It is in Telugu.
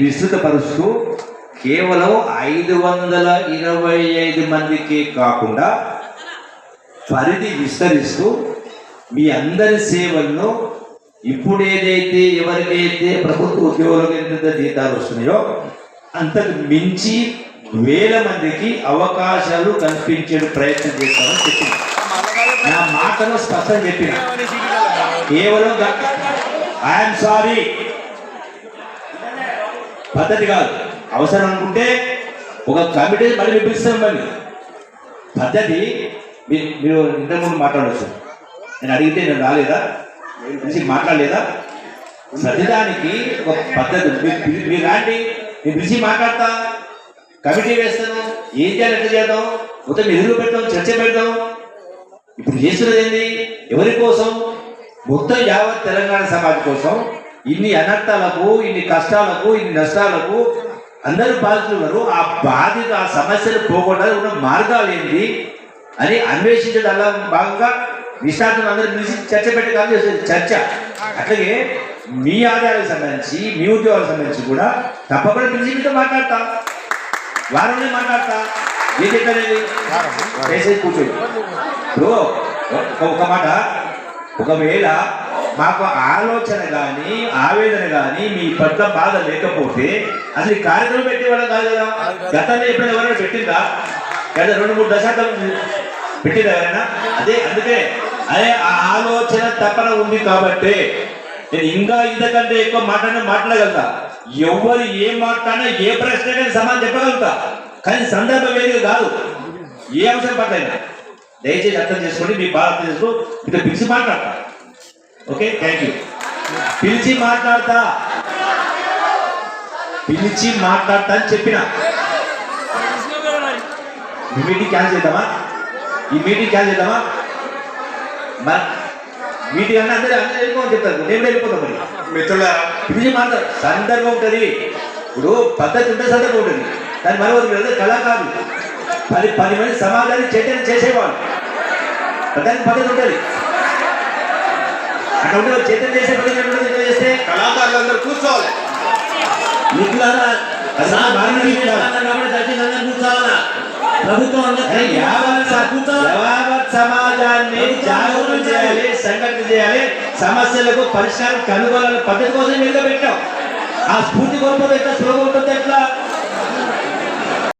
విస్తృతపరుస్తూ కేవలం ఐదు వందల ఇరవై ఐదు మందికి కాకుండా పరిధి విస్తరిస్తూ మీ అందరి సేవలను ఇప్పుడు ఏదైతే ఎవరికైతే ప్రభుత్వ ఉద్యోగులకు ఎంత జీతాలు వస్తున్నాయో అంతకు మించి వేల మందికి అవకాశాలు కల్పించే ప్రయత్నం చేస్తామని చెప్పిన. నా మాటలో స్పష్టం చెప్పిన. కేవలం ఐఎమ్ సారీ పద్ధతి కాదు. అవసరం అనుకుంటే ఒక కమిటీ మళ్ళీ మేము పిలుస్తాం మళ్ళీ. పద్ధతి మీ- మీరు ఇంతకు ముందు మాట్లాడవచ్చు నేను అడిగితే నేను రాలేదా? మంచి మాట్లాడలేదా? ప్రతిదానికి ఒక పద్ధతి. మీరు రాండి. నేను పిలిచి మాట్లాడతా. కమిటీ వేస్తాను. ఏం చేయాలి ఎట్లా చేద్దాం? మొత్తం ఎదురు పెడతాం చర్చ పెడతాం. ఇప్పుడు చేస్తున్నది ఏంది? ఎవరి కోసం? మొత్తం యావత్ తెలంగాణ సమాజం కోసం ఇన్ని అనర్థాలకు ఇన్ని కష్టాలకు ఇన్ని నష్టాలకు అందరూ బాధితులు ఆ బాధిత ఆ సమస్యలు పోకుండా ఉన్న మార్గాలు ఏంటి అని అన్వేషించడం అలా భాగంగా నిష్ణాతులు అందరూ పిలిచి చర్చ పెట్టి కాదు చేసేది చర్చ. అట్లాగే మీ ఆదాయాలకు సంబంధించి మీ ఉద్యోగాలకు సంబంధించి కూడా తప్పకుండా పిలిచి మీతో మాట్లాడతా. వారంలో మాట్లాడతా. ఏం చెప్పారేది మెసేజ్ కూర్చోండి. ఒక మాట. ఒకవేళ మాకు ఆలోచన కానీ ఆవేదన కానీ మీ పట్ల బాధ లేకపోతే అసలు ఈ కార్యక్రమం పెట్టేవాళ్ళం కాదు కదా? గతంలో ఎప్పుడైనా ఎవరైనా పెట్టిందా? లేదా రెండు మూడు దశాబ్దం పెట్టిందా ఎవరైనా? అదే అందుకే. అదే ఆ ఆలోచన తపన ఉంది కాబట్టి నేను ఇంకా ఇంతకంటే ఎక్కువ మాట్లాడినా మాట్లాడగలుగుతా. ఎవరు ఏం మాట్లాడినా ఏ ప్రశ్న కానీ సమాధానం చెప్పగలుగుతా. కానీ సందర్భం వేదిక కాదు. ఏ అంశం పట్లైనా. దయచేసి అర్థం చేసుకోండి మీ బాధ అర్థం చేసుకో. ఇక పిలిచి మాట్లాడతా. ఓకే థ్యాంక్ యూ పిలిచి మాట్లాడతా. పిలిచి మాట్లాడతా అని చెప్పిన. ఈ మీటింగ్ క్యాన్సిల్ చేద్దామా? ఈ మీటింగ్ క్యాన్సిల్ చేద్దామా? మరి మీటింగ్ అన్న అందరూ అందరూ వెళ్ళిపోమని చెప్తారు. నేను వెళ్ళిపోతాం మరి. మిత్రులారా. పిలిచి మాట్లాడు. సందర్భం ఉంటుంది. ఇప్పుడు పద్ధతి ఉంటే సందర్భం ఉంటుంది. కానీ మరి ఒకరు మీరు కళాకారులు. పది పది మంది సమాజాన్ని చైతన్యం చేసేవాళ్ళు. దానికి పద్ధతి ఉంటుంది. అక్కడ చైతన్యం చేసే చేస్తే కళాకారులందరూ కూర్చోవాలి. మిత్రులారా, సమాజాన్ని చేయాలి సంఘటన చేయాలి. సమస్యలకు పరిష్కారం కనుగొనాలని పద్ధతి కోసం నిలబెట్టాం ఆ స్ఫూర్తి కోల్పోతే ఎట్లా? స్లోగా ఉంటుంది ఎట్లా?